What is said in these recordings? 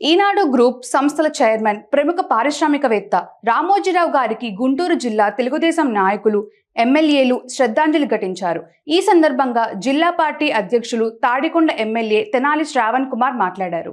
ఈనాడు group సంస్థల chairman ప్రముఖ పారిశ్రామికవేత్త రామోజీరావు గారికి గుంటూరు జిల్లా తెలుగుదేశం నాయకులు ఎమ్మెల్యేలు శ్రద్ధాంజలి ఘటించారు. ఈ సందర్భంగా జిల్లా పార్టీ అధ్యక్షులు తాడికొండ ఎమ్మెల్యే తెనాలి శ్రావణ్ కుమార్ మాట్లాడారు.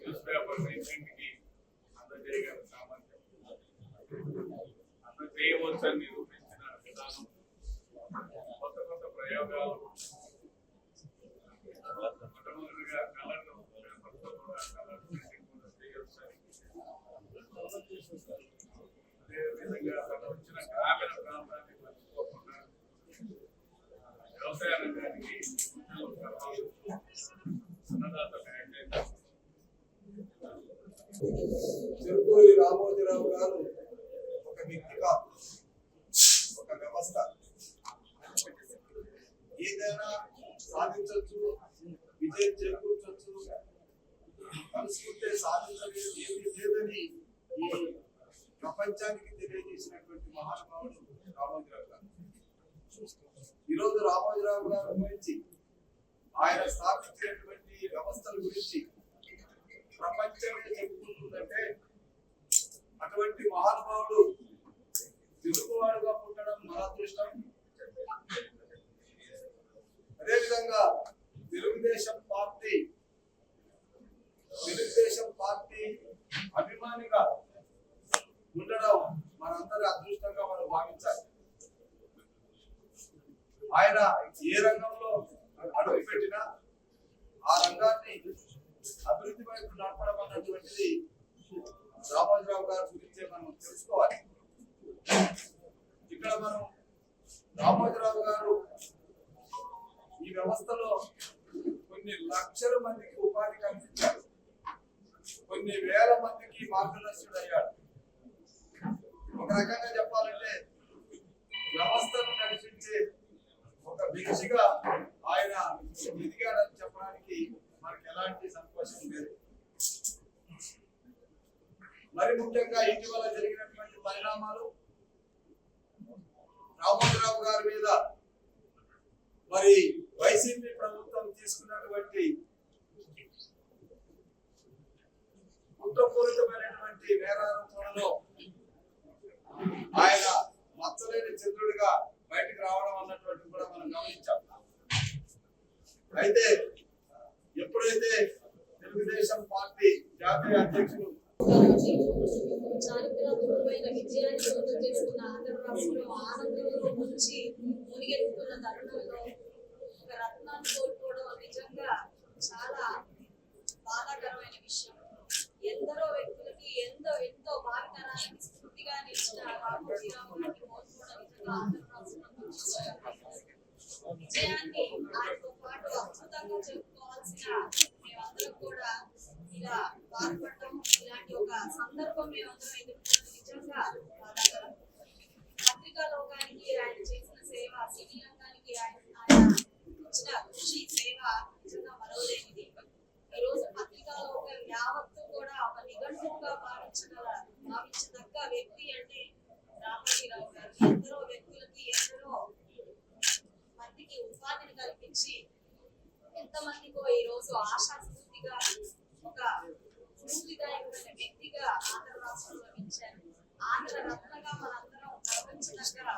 న్యూస్ పేపర్ని you. చెరుకూరి రామోజీరావు గారు ఒక వ్యక్తి కాదు. ఒక వ్యవస్థ. ఏదైనా సాధించవచ్చు విజయం చేకూర్చవచ్చు కలుసుకుంటే సాధించలేదు ఏమీ లేదని ఈ ప్రపంచానికి తెలియజేసినటువంటి మహానుభావుడు రామోజీరావు గారు. ఈరోజు రామోజీరావు గారి గురించి ఆయన స్థాపించినటువంటి వ్యవస్థల గురించి అటువంటి మహానుభావుడు తెలుగువాడుగా పుట్టడం మన అదృష్టం. అదేవిధంగా తెలుగుదేశం పార్టీ తెలుగుదేశం పార్టీ అభిమానిగా ఉండడం మనందరి అదృష్టంగా మనం భావించాలి. ఆయన ఏ రంగంలో అడుగు పెట్టినా ఆ రంగాన్ని అభివృద్ధి వైపు నడపడం అన్నటువంటిది రామోజీరావు గారి తెలుసుకోవాలి ఇక్కడ మనం రామోజీరావు గారు ఈ వ్యవస్థలో కొన్ని లక్షల మందికి ఉపాధి కల్పించారు. కొన్ని వేల మందికి మార్గదర్శకుడు అయ్యాడు ఒక రకంగా చెప్పాలంటే వ్యవస్థను నడిపించే ఒక వ్యక్తిగా ఆయన ఎదిగాడని చెప్పడానికి మనకి ఎలాంటి సంతోషం లేదు. మరి ముఖ్యంగా ఇటీవల జరిగినటువంటి పరిణామాలు రామోజీరావు గారి మీద మరి వైసీపీ ప్రభుత్వం తీసుకున్నటువంటి కుట్రపూరితమైనటువంటి నేరారోపణలో ఆయన మచ్చలేని చంద్రుడిగా బయటకు రావడం అన్నటువంటి కూడా మనం గమనించాం. అయితే ఎప్పుడైతే తెలుగుదేశం పార్టీ జాతీయ అధ్యక్షులు చారిత్రాత్మకమైన విజయాన్ని సొంతం చేసుకున్న ఆంధ్ర రాష్ట్రం ఆనందంలో ముంచి మునిగెత్తుతున్న తరుణంలో ఒక రత్నాన్ని కోల్పోవడం నిజంగా చాలా బాధాకరమైన విషయం. ఎందరో వ్యక్తులకి ఎంతో ఎంతో భావితరానికి స్ఫూర్తిగా నిలిచిన రామోజీరావు గారిని కోల్పోవడం నిజంగా ఆంధ్ర రాష్ట్రం విజయాన్ని ఆయనతో పాటు అద్భుతంగా చెప్పుకోవాల్సిన మేమందరం కూడా ఇలా బాధపడటం ఇలాంటి ఒక సందర్భం నిజంగా బాధాకరం? పత్రికా లోకానికి ఆయన చేసిన సేవ సినీ రంగానికి ఆయన ఆయన ఇచ్చిన కృషి సేవ నిజంగా మరవలేనిది. ఈ రోజు యావత్తు కూడా ఒక నిఘంటువుగా భావించగల భావించదగ్గ వ్యక్తి అంటే రామోజీరావు గారు. ఎందరో వ్యక్తులకి ఎందరో మందికి ఉపాధిని కల్పించి ఎంతమందికో ఈ రోజు ఆశాస్ఫూర్తిగా ఒక స్ఫూర్తిదాయకమైన వ్యక్తిగా ఆంధ్ర రాష్ట్రంలో ఇచ్చారు ఆంధ్ర రత్నగా మనందరం గర్వించదగ్గ